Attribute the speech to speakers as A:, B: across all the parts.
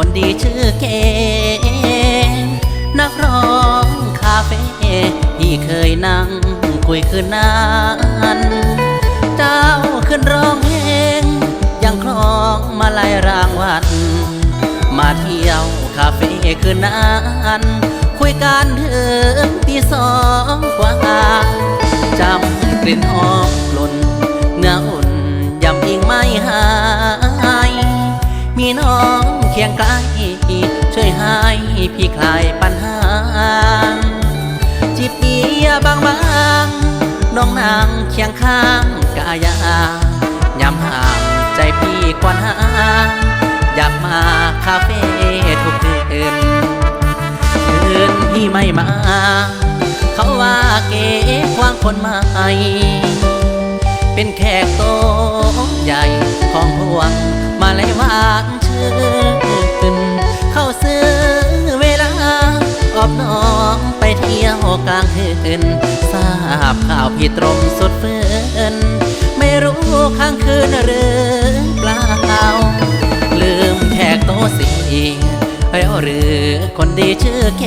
A: คนดีชื่อเกมนักร้องคาเฟ่ที่เคยนั่งคุยคืนนั้นเจ้าขึ้นร้องเพลงยังครองมาลายรางวัลมาเที่ยวคาเฟ่คืนนั้นคุยกันถึงตีสองกว่าจำกลิ่นหอมกลุ่นเนื้ออุ่นยำอิงไม่หา มีน้องเคียงใกล้ช่วยให้พี่คลายปัญหา จิบเบียบางบางน้องนางเคียงข้างกายายำห่างใจพี่กวนหาอยากมาคาเฟ่ทุกคืนคืนพี่ไม่มา เขาว่าเก๋ควางคนใหม่ อบน้องไปเที่ยวกลางคืนทราบข่าวพี่ตรงสุดเฟืนไม่รู้ค้างคืนหรือเปล่าลืมแขกโตะสีแล้วหรือคนดีชื่อเค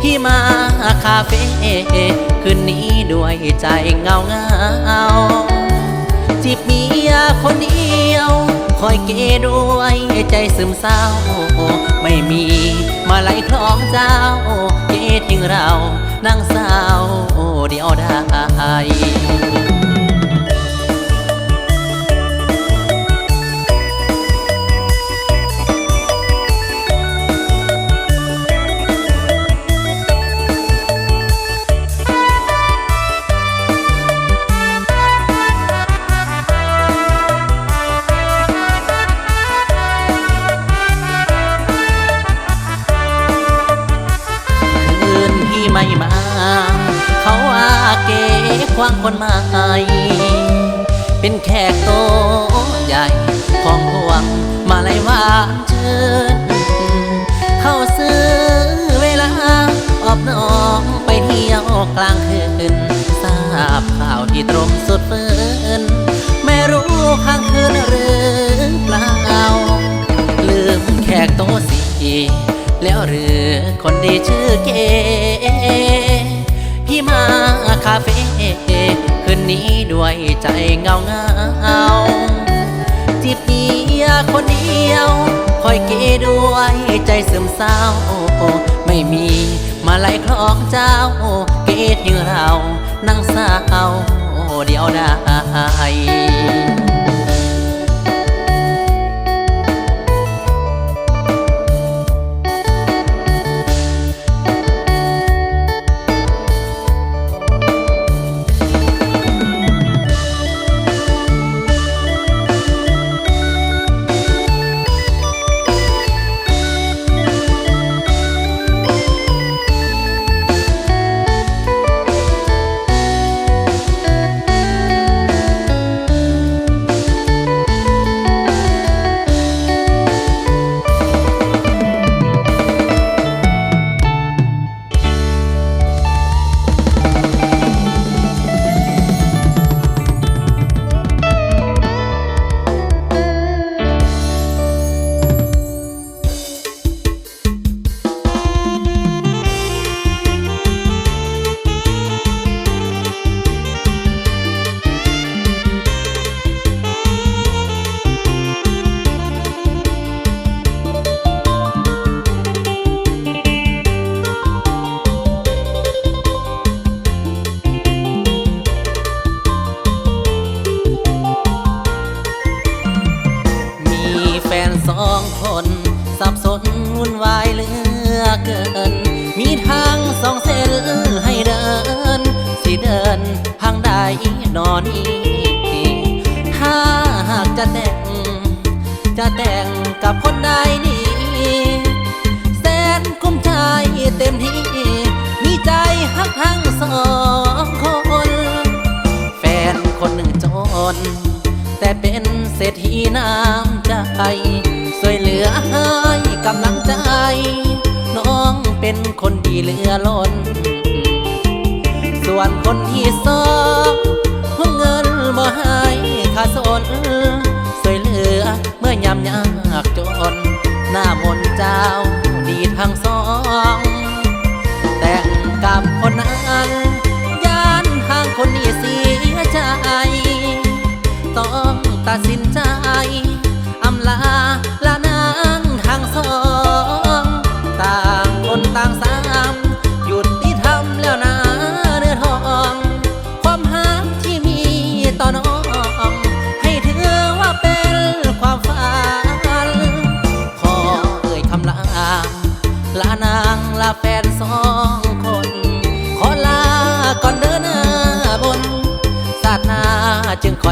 A: พี่มาคาเฟ่คืนนี้ด้วยใจเงาเงาจีบเมียคนเดียว คอยเกด้วยใจซึมเศร้า ไม่มีมาไล่คล้องเจ้าเกทิ้งเรานั่งเศร้าเดียวได้คื ควางคนมาใหม่เป็นแขกโตใหญ่ ของพวงมาลยหวานเชิญ เข้าซื้อเวลาออบน้องไปเที่ยวกลางคืนทราบข่าวที่ตรงสุดเฟินไม่รู้ค้างคืนหรือเปล่า ลืมแขกโตสีแล้วหรือคนดีชื่อเกพี่มาคาเฟ่ นนี้ด้วยใจเงาเงาจีบเมียคนเดียว คอยเกด้วยใจซึมเศร้า ไม่มีมาไล่คลองเจ้า เกดอยู่เรา นั่งเศร้าเดียวได้ มีทางสองเส้นให้เดิน สิเดินทางใดนอนอีกถ้าหากจะแต่ง จะแต่งกับคนใดดีแสนคุ้มใจเต็มที่มีใจฮักทั้งสองคน แฟนคนหนึ่งจน แต่เป็นเศรษฐีน้ำใจสวยเหลือให้กำลังใจ เป็นคนดีเหลือล้น ส่วนคนที่สองห้องเงินบ่หายขาสนสวยเหลือเมื่อยำยากจน หน้ามนเจ้าดีทางสอง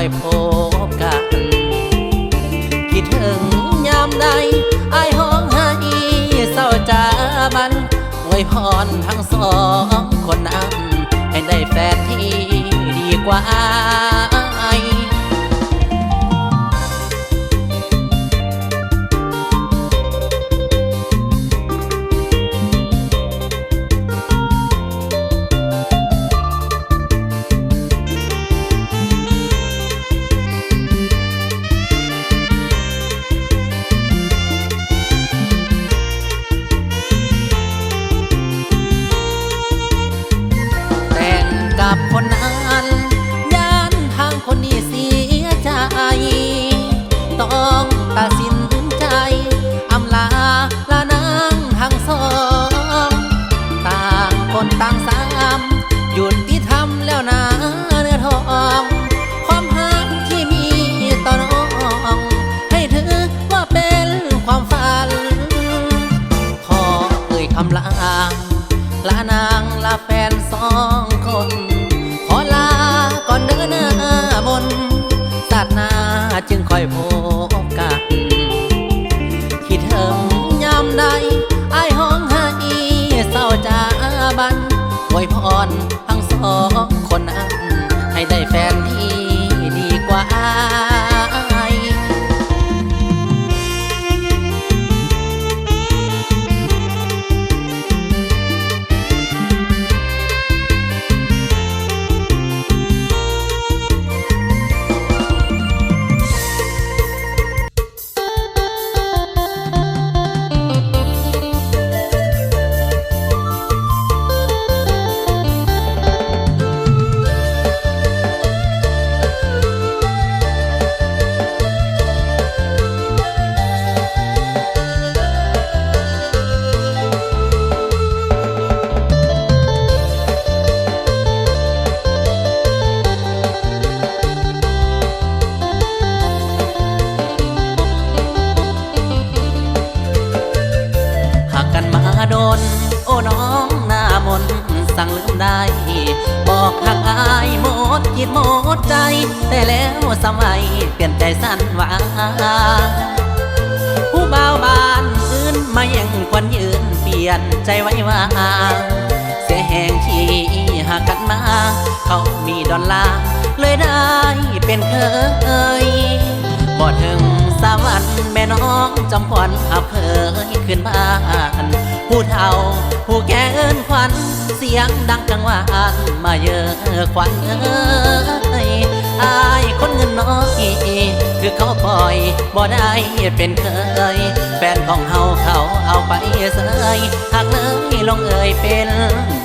A: อยพบกัน คิดถึงยามใดไอห้องให้เศร้าจามันอวยพรทั้งสองคนนั้น ให้ได้แฟนที่ดีกว่า ต่างสามหยุดที่ทำแล้วนะเนื้อทอง ความหักที่มีต่อน้อง ให้ถือว่าเป็นความฝัน ขอเอ่ยคำลาลานางลาแฟนสองคน ขอลาก่อนเดินหน้าบนศาสนาจึงค่อยพบกันคิดถึงยามใดไอายห้องให้เศร้าจาบัน วยพรทั้งสอง บอกหักอายหมดคิดหมดใจ แต่แล้วสมัยเปลี่ยนใจสั้นหว่าผู้บ่าวบานอื่นมายังควันยืนเปลี่ยนใจไว้ว่า เสียแห่งที่หากกันมา เขามีดอลลาร์เลยได้เป็นเคยบ่ถึง สวรรค์แม่น้องจำพรอับเคยขึ้นบ้านผู้เฒ่าผู้แก่เอินควันเสียงดังกังวานมาเยอะควันเอ้ยอายคนเงินน้อยคือเขาปล่อยบ่ได้เป็นเคย แฟนของเฮาเขาเอาไปเสยหากเลยลงเอ่ยเป็น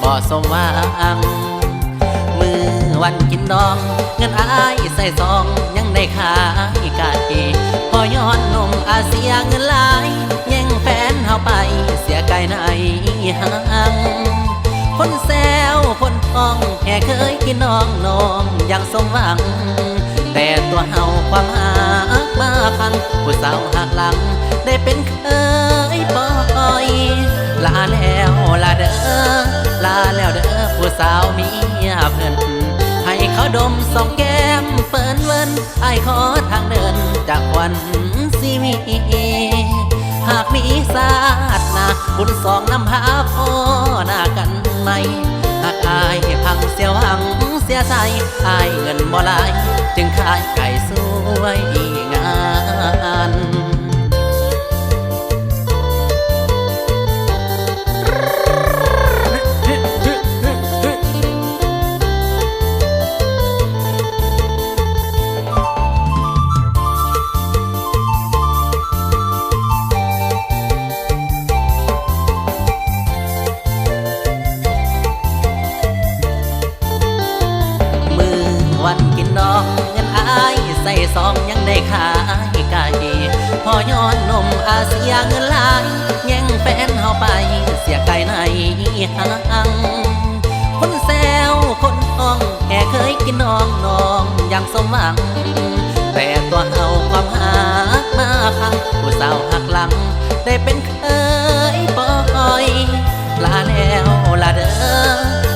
A: บ่สมหวัง วันกินดอง เงินอายใส่ซองยังได้ขายไก่พอย้อนนมอาเสียเงินหลายแย่งแฟนเฮาไปเสียไก่ในห้างคนแซวคนท้องแค่เคยกินน้องนมยังสมหวัง แต่ตัวเฮาความหักมาพังผู้สาวหักหลัง ได้เป็นเคยปล่อยลาแล้วลาเด้อลาแล้วเด้อผู้สาวมีเพิ่อน เขาดมสองแก้มเฟินเวินไอ้ายขอทางเดินจากวันสิมี หากมีศาสนาบุญสองนำพาพ่อหน้ากันไหมหากอายพังเสียวหังเสียใจอายเงินบ่หลาย จึงขายไก่สวยงาม เสียเงินหลายแย่งแฟนเฮาไป เสียไก่ในหังคนแซวคนห้องแค่เคยกินน้องน้องอย่างสมหวัง แต่ตัวเฮาความหามาพังผู้สาวหักหลัง ได้เป็นเคยปล่อย ลาแล้วลาเด้อ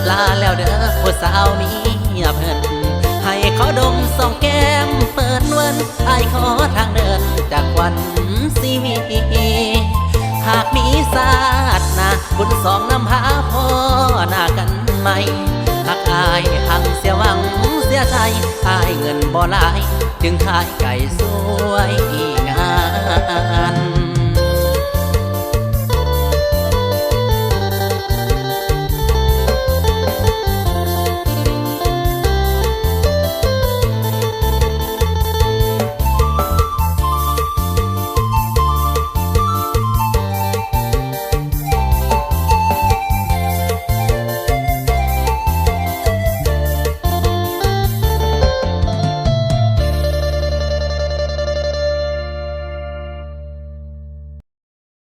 A: ลาแล้วเด้อผู้สาวมีเพิ่นให้เขาดมสองแก้ม เปินวลไอ้ขอทางเดินจากวันสีวีหากมีศาสตร์นาบุญสองนำพาพ่อหน้ากันไหมหากอายหังเสียหวังเสียใจอายเงินบ่หลาย จึงขายไก่สวยงาน